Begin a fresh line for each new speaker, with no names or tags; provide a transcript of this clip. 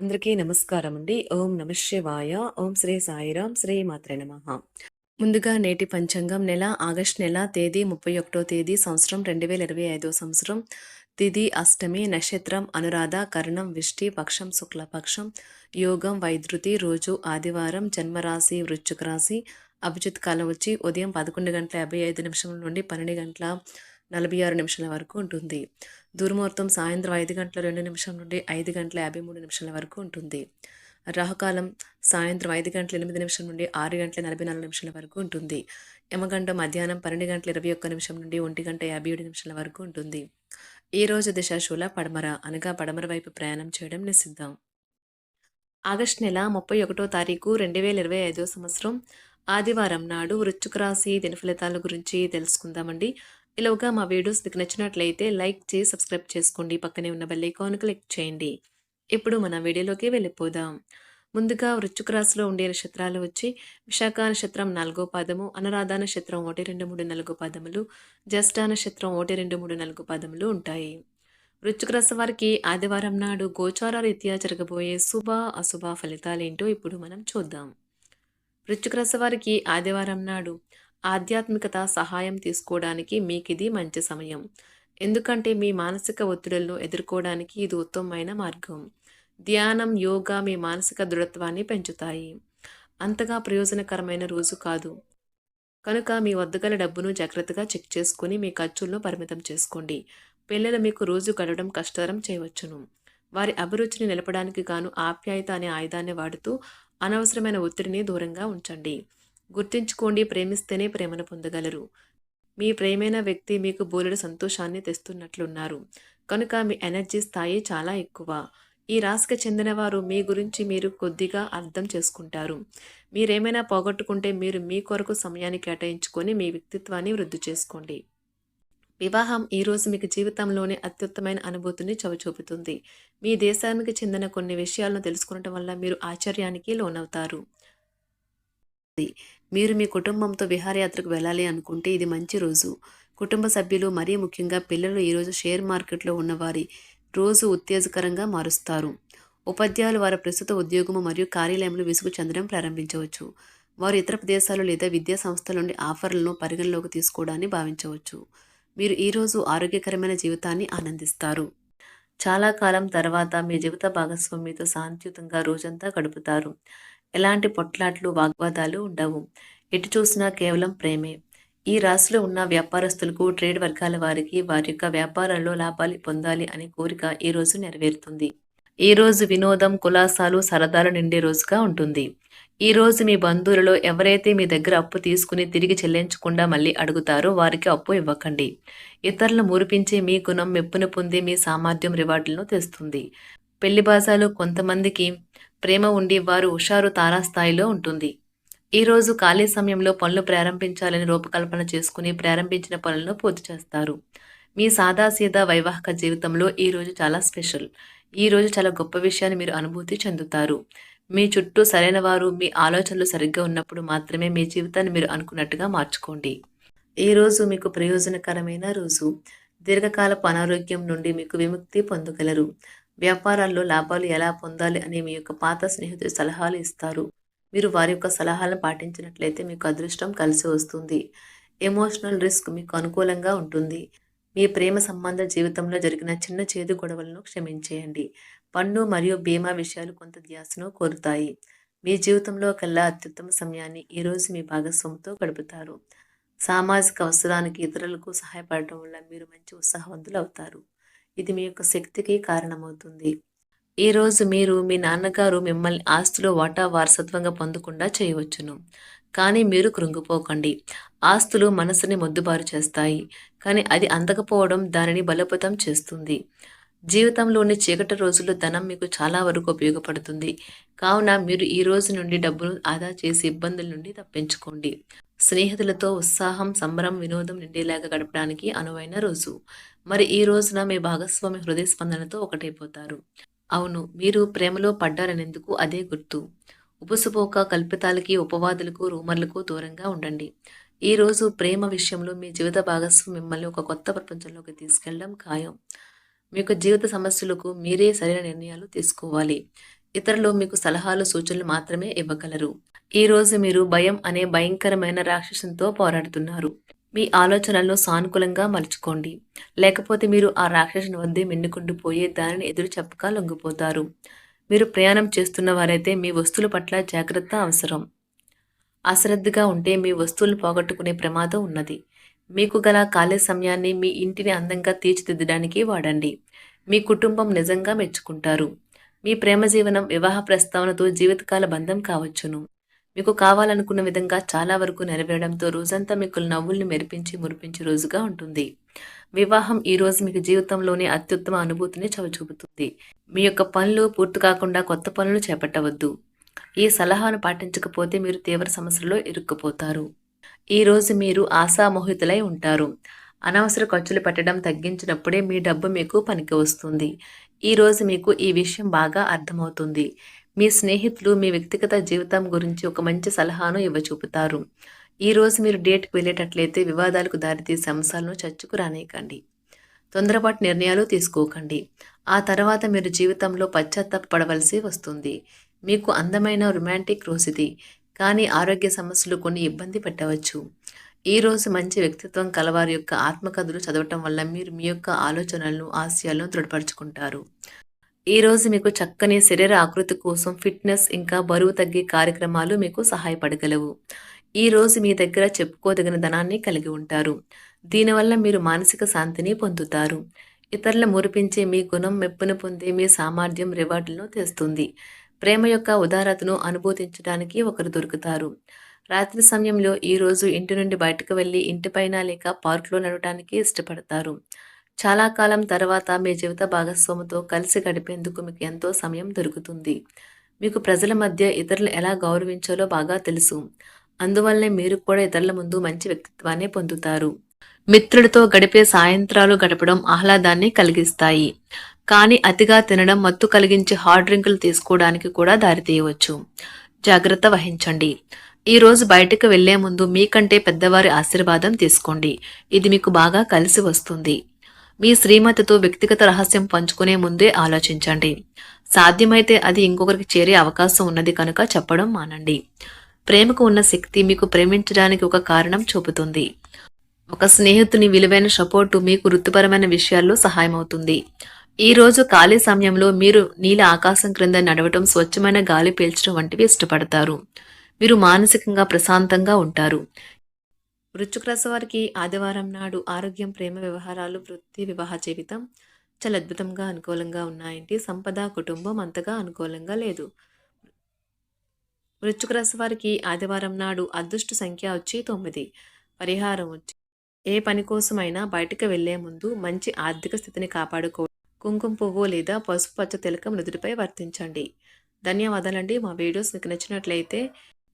అందరికీ నమస్కారం అండి ఓం నమ శివాయ. ఓం శ్రీ సాయిరాం శ్రీ మాత్రే నమ. ముందుగా నేటి పంచాంగం నెల ఆగస్ట్ నెల తేదీ ముప్పై ఒకటో తేదీ సంవత్సరం రెండు వేల ఇరవై ఐదో సంవత్సరం. తిది అష్టమి నక్షత్రం అనురాధ కరణం విష్టి పక్షం శుక్లపక్షం యోగం వైద్యుతి రోజు ఆదివారం జన్మరాశి వృశ్చిక రాశి అభిజిత్ కాలం వచ్చి ఉదయం పదకొండు గంటల యాభై ఐదు నిమిషాల నుండి పన్నెండు గంటల నలభై ఆరు నిమిషాల వరకు ఉంటుంది. దుర్ముహూర్తం సాయంత్రం ఐదు గంటల రెండు నిమిషం నుండి ఐదు గంటల యాభై మూడు నిమిషాల వరకు ఉంటుంది. రాహుకాలం సాయంత్రం ఐదు గంటల ఎనిమిది నిమిషం నుండి ఆరు గంటల నలభై నాలుగు నిమిషాల వరకు ఉంటుంది. యమగంట మధ్యాహ్నం పన్నెండు గంటల ఇరవై ఒక్క నిమిషం నుండి ఒంటి గంట యాభై ఏడు నిమిషాల వరకు ఉంటుంది. ఈ రోజు దిశాశూల పడమర అనగా పడమర వైపు ప్రయాణం చేయడం నిషిద్ధం. ఆగస్టు నెల ముప్పై ఒకటో తారీఖు రెండు వేల ఇరవై ఐదో సంవత్సరం. ఆదివారం నాడు వృశ్చిక రాశి దిన ఫలితాల గురించి తెలుసుకుందామండి. ఇలాగా మా వీడియోస్ మీకు నచ్చినట్లయితే లైక్ చేసి సబ్స్క్రైబ్ చేసుకోండి. పక్కనే ఉన్న బెల్ ఐకాన్ క్లిక్ చేయండి. ఇప్పుడు మన వీడియోలోకి వెళ్ళిపోదాం. ముందుగా వృశ్చిక రాశిలో ఉండే నక్షత్రాలు వచ్చి విశాఖ నక్షత్రం నాలుగో పాదము అనురాధ నక్షత్రం ఒకటి రెండు మూడు నాలుగు పాదములు జ్యేష్ఠ నక్షత్రం ఒకటి రెండు మూడు నాలుగు పాదములు ఉంటాయి. వృశ్చిక రాశి వారికి ఆదివారం నాడు గోచార రీత్యా జరగబోయే శుభ అశుభ ఫలితాలేంటో ఇప్పుడు మనం చూద్దాం. వృశ్చిక రాశి వారికి ఆదివారం నాడు ఆధ్యాత్మికత సహాయం తీసుకోవడానికి మీకు ఇది మంచి సమయం. ఎందుకంటే మీ మానసిక ఒత్తిడులను ఎదుర్కోవడానికి ఇది ఉత్తమమైన మార్గం. ధ్యానం యోగా మీ మానసిక దృఢత్వాన్ని పెంచుతాయి. అంతగా ప్రయోజనకరమైన రోజు కాదు. కనుక మీ వద్ద గల డబ్బును జాగ్రత్తగా చెక్ చేసుకుని మీ ఖర్చులను పరిమితం చేసుకోండి. పిల్లలు మీకు రోజు గడవడం కష్టతరం చేయవచ్చును. వారి అభిరుచిని నిలపడానికి గాను ఆప్యాయత అనే ఆయుధాన్ని వాడుతూ అనవసరమైన ఒత్తిడిని దూరంగా ఉంచండి. గుర్తుంచుకోండి ప్రేమిస్తేనే ప్రేమను పొందగలరు. మీ ప్రేమైన వ్యక్తి మీకు బోలెడు సంతోషాన్ని తెస్తున్నట్లున్నారు. కనుక మీ ఎనర్జీ స్థాయి చాలా ఎక్కువ. ఈ రాశికి చెందిన వారు మీ గురించి మీరు కొద్దిగా అర్థం చేసుకుంటారు. మీరేమైనా పోగొట్టుకుంటే మీరు మీ కొరకు సమయాన్ని కేటాయించుకొని మీ వ్యక్తిత్వాన్ని వృద్ధి చేసుకోండి. వివాహం ఈరోజు మీకు జీవితంలోనే అత్యుత్తమైన అనుభూతిని చవిచూపుతుంది. మీ దేశానికి చెందిన కొన్ని విషయాలను తెలుసుకోవడం వల్ల మీరు ఆశ్చర్యానికి లోనవుతారు. మీరు మీ కుటుంబంతో విహారయాత్రకు వెళ్ళాలి అనుకుంటే ఇది మంచి రోజు. కుటుంబ సభ్యులు మరీ ముఖ్యంగా పిల్లలు ఈరోజు షేర్ మార్కెట్లో ఉన్నవారి రోజు ఉత్తేజకరంగా మారుస్తారు. ఉపాధ్యాయులు వారి ప్రస్తుత ఉద్యోగము మరియు కార్యాలయంలో విసుగు చెందడం ప్రారంభించవచ్చు. వారు ఇతర ప్రదేశాలు లేదా విద్యా సంస్థల నుండి ఆఫర్లను పరిగణలోకి తీసుకోవడాన్ని భావించవచ్చు. మీరు ఈరోజు ఆరోగ్యకరమైన జీవితాన్ని ఆనందిస్తారు. చాలా కాలం తర్వాత మీ జీవిత భాగస్వామితో శాంతియుతంగా రోజంతా గడుపుతారు. ఎలాంటి పొట్లాట్లు వాగ్వాదాలు ఉండవు. ఎటు చూసినా కేవలం ప్రేమే. ఈ రాశిలో ఉన్న వ్యాపారస్తులకు ట్రేడ్ వర్గాల వారికి వారి యొక్క వ్యాపారాల్లో లాభాలు పొందాలి అనే కోరిక ఈ రోజు నెరవేరుతుంది. ఈ రోజు వినోదం కులాసాలు సరదాలు నిండే రోజుగా ఉంటుంది. ఈ రోజు మీ బంధువులలో ఎవరైతే మీ దగ్గర అప్పు తీసుకుని తిరిగి చెల్లించకుండా మళ్ళీ అడుగుతారో వారికి అప్పు ఇవ్వకండి. ఇతరులను మురిపించే మీ గుణం మెప్పును పొంది మీ సామర్థ్యం రివార్డులను తెస్తుంది. పెళ్ళి బాజాలో కొంతమందికి ప్రేమ ఉండి వారు హుషారు తారాస్థాయిలో ఉంటుంది. ఈరోజు ఖాళీ సమయంలో పనులు ప్రారంభించాలని రూపకల్పన చేసుకుని ప్రారంభించిన పనులను పూర్తి చేస్తారు. మీ సాదాసీదా వైవాహిక జీవితంలో ఈరోజు చాలా స్పెషల్. ఈరోజు చాలా గొప్ప విషయాన్ని మీరు అనుభూతి చెందుతారు. మీ చుట్టూ సరైన వారు మీ ఆలోచనలు సరిగ్గా ఉన్నప్పుడు మాత్రమే మీ జీవితాన్ని మీరు అనుకున్నట్టుగా మార్చుకోండి. ఈ రోజు మీకు ప్రయోజనకరమైన రోజు. దీర్ఘకాలపు అనారోగ్యం నుండి మీకు విముక్తి పొందగలరు. వ్యాపారాల్లో లాభాలు ఎలా పొందాలి అనే మీ యొక్క పాత స్నేహితులు సలహాలు ఇస్తారు. మీరు వారి యొక్క సలహాలను పాటించినట్లయితే మీకు అదృష్టం కలిసి వస్తుంది. ఎమోషనల్ రిస్క్ మీకు అనుకూలంగా ఉంటుంది. మీ ప్రేమ సంబంధ జీవితంలో జరిగిన చిన్న చేదు గొడవలను క్షమించేయండి. పన్ను మరియు బీమా విషయాలు కొంత ధ్యాసను కోరుతాయి. మీ జీవితంలో కల్లా అత్యుత్తమ సమయాన్ని ఈరోజు మీ భాగస్వామితో గడుపుతారు. సామాజిక అవసరానికి ఇతరులకు సహాయపడటం వల్ల మీరు మంచి ఉత్సాహవంతులు అవుతారు. ఇది మీ యొక్క శక్తికి కారణమవుతుంది. ఈరోజు మీరు మీ నాన్నగారు మిమ్మల్ని ఆస్తిలో వాటా వారసత్వంగా పొందకుండా చేయవచ్చును. కానీ మీరు కృంగిపోకండి. ఆస్తులు మనసుని మొద్దుబారు చేస్తాయి. కానీ అది అందకపోవడం దానిని బలోపేతం చేస్తుంది. జీవితంలోని చీకటి రోజుల్లో ధనం మీకు చాలా వరకు ఉపయోగపడుతుంది. కావున మీరు ఈ రోజు నుండి డబ్బును ఆదా చేసి ఇబ్బందుల నుండి తప్పించుకోండి. స్నేహితులతో ఉత్సాహం సంబరం వినోదం నిండేలాగా గడపడానికి అనువైన రోజు. మరి ఈ రోజున మీ భాగస్వామి హృదయ స్పందనతో ఒకటైపోతారు. అవును మీరు ప్రేమలో పడ్డారనేందుకు అదే గుర్తు. ఉపసుపోక కల్పితాలకి ఉపవాదులకు రూమర్లకు దూరంగా ఉండండి. ఈ రోజు ప్రేమ విషయంలో మీ జీవిత భాగస్వామి మిమ్మల్ని ఒక కొత్త ప్రపంచంలోకి తీసుకెళ్ళడం ఖాయం. మీ యొక్క జీవిత సమస్యలకు మీరే సరైన నిర్ణయాలు తీసుకోవాలి. ఇతరులు మీకు సలహాలు సూచనలు మాత్రమే ఇవ్వగలరు. ఈ రోజు మీరు భయం అనే భయంకరమైన రాక్షసంతో పోరాడుతున్నారు. మీ ఆలోచనలను సానుకూలంగా మలుచుకోండి. లేకపోతే మీరు ఆ రాక్షసుని వద్దే మిన్నుకుంటూ పోయే దానిని ఎదురు చెప్పక లొంగిపోతారు. మీరు ప్రయాణం చేస్తున్న వారైతే మీ వస్తువుల పట్ల జాగ్రత్త అవసరం. అశ్రద్ధగా ఉంటే మీ వస్తువులు పోగొట్టుకునే ప్రమాదం ఉన్నది. మీకు గల ఖాళీ సమయాన్ని మీ ఇంటిని అందంగా తీర్చిదిద్దడానికి వాడండి. మీ కుటుంబం నిజంగా మెచ్చుకుంటారు. మీ ప్రేమ జీవనం వివాహ ప్రస్తావనతో జీవితకాల బంధం కావచ్చును. మీకు కావాలనుకున్న విధంగా చాలా వరకు నెరవేరడంతో రోజంతా మీకు నవ్వుల్ని మెరిపించి మురిపించే రోజుగా ఉంటుంది. వివాహం ఈ రోజు మీకు జీవితంలోని అత్యుత్తమ అనుభూతిని చవిచూపుతుంది. మీ యొక్క పనులు పూర్తి కాకుండా కొత్త పనులు చేపట్టవద్దు. ఈ సలహాను పాటించకపోతే మీరు తీవ్ర సమస్యల్లో ఇరుక్కుపోతారు. ఈ రోజు మీరు ఆశామోహితులై ఉంటారు. అనవసర ఖర్చులు పెట్టడం తగ్గించినప్పుడే మీ డబ్బు మీకు పనికి వస్తుంది. ఈ రోజు మీకు ఈ విషయం బాగా అర్థమవుతుంది. మీ స్నేహితులు మీ వ్యక్తిగత జీవితం గురించి ఒక మంచి సలహాను ఇవ్వచూపుతారు. ఈరోజు మీరు డేట్కి వెళ్ళేటట్లయితే వివాదాలకు దారితీసే అంశాలను చర్చకు రానేయకండి. తొందరపాటు నిర్ణయాలు తీసుకోకండి. ఆ తర్వాత మీరు జీవితంలో పశ్చాత్తాపడవలసి వస్తుంది. మీకు అందమైన రొమాంటిక్ రోజు ఇది కానీ ఆరోగ్య సమస్యలు కొన్ని ఇబ్బంది పెట్టవచ్చు. ఈ రోజు మంచి వ్యక్తిత్వం కలవారి యొక్క ఆత్మకథలు చదవటం వల్ల మీరు మీ యొక్క ఆలోచనలను ఆశయాలను దృఢపరుచుకుంటారు. ఈ రోజు మీకు చక్కని శరీర ఆకృతి కోసం ఫిట్నెస్ ఇంకా బరువు తగ్గే కార్యక్రమాలు మీకు సహాయపడగలవు. ఈ రోజు మీ దగ్గర చెప్పుకోదగిన ధనాన్ని కలిగి ఉంటారు. దీనివల్ల మీరు మానసిక శాంతిని పొందుతారు. ఇతరుల మురిపించే మీ గుణం మెప్పును పొందే మీ సామర్థ్యం రివార్డులను తెస్తుంది. ప్రేమ యొక్క ఉదారతను అనుభూతించడానికి ఒకరు దొరుకుతారు. రాత్రి సమయంలో ఈరోజు ఇంటి నుండి బయటకు వెళ్ళి ఇంటిపైన లేక పార్కులో నడవడానికి ఇష్టపడతారు. చాలా కాలం తర్వాత మీ జీవిత భాగస్వామితో కలిసి గడిపేందుకు మీకు ఎంతో సమయం దొరుకుతుంది. మీకు ప్రజల మధ్య ఇతరులు ఎలా గౌరవించాలో బాగా తెలుసు. అందువల్లనే మీరు కూడా ఇతరుల ముందు మంచి వ్యక్తిత్వాన్ని పొందుతారు. మిత్రులతో గడిపే సాయంత్రాలు గడపడం ఆహ్లాదాన్ని కలిగిస్తాయి. కానీ అతిగా తినడం మత్తు కలిగించే హార్డ్ డ్రింకులు తీసుకోవడానికి కూడా దారితీయవచ్చు. జాగ్రత్త వహించండి. ఈరోజు బయటకు వెళ్ళే ముందు మీకంటే పెద్దవారి ఆశీర్వాదం తీసుకోండి. ఇది మీకు బాగా కలిసి వస్తుంది. మీ శ్రీమతితో వ్యక్తిగత రహస్యం పంచుకునే ముందే ఆలోచించండి. సాధ్యమైతే అది ఇంకొకరికి చేరే అవకాశం ఉన్నది కనుక చెప్పడం మానండి. ప్రేమకు ఉన్న శక్తి మీకు ప్రేమించడానికి ఒక కారణం చూపుతుంది. ఒక స్నేహితుని విలువైన సపోర్టు మీకు వృత్తిపరమైన విషయాల్లో సహాయమవుతుంది ఈ రోజు ఖాళీ సమయంలో మీరు నీల ఆకాశం క్రింద నడవటం స్వచ్ఛమైన గాలి పీల్చడం వంటివి ఇష్టపడతారు. మీరు మానసికంగా ప్రశాంతంగా ఉంటారు. వృశ్చిక రాశి వారికి ఆదివారం నాడు ఆరోగ్యం ప్రేమ వ్యవహారాలు వృత్తి వివాహ జీవితం చాలా అద్భుతంగా అనుకూలంగా ఉన్నాయండి. సంపద కుటుంబం అంతగా అనుకూలంగా లేదు. వృశ్చిక రాశి వారికి ఆదివారం నాడు అదృష్ట సంఖ్య వచ్చి తొమ్మిది. పరిహారం వచ్చి ఏ పని కోసమైనా బయటకు వెళ్ళే ముందు మంచి ఆర్థిక స్థితిని కాపాడుకో కుంకుమ పువ్వు లేదా పసుపు పచ్చ తిలకం నుదుటిపై వర్తించండి. ధన్యవాదాలండి. మా వీడియోస్ మీకు నచ్చినట్లయితే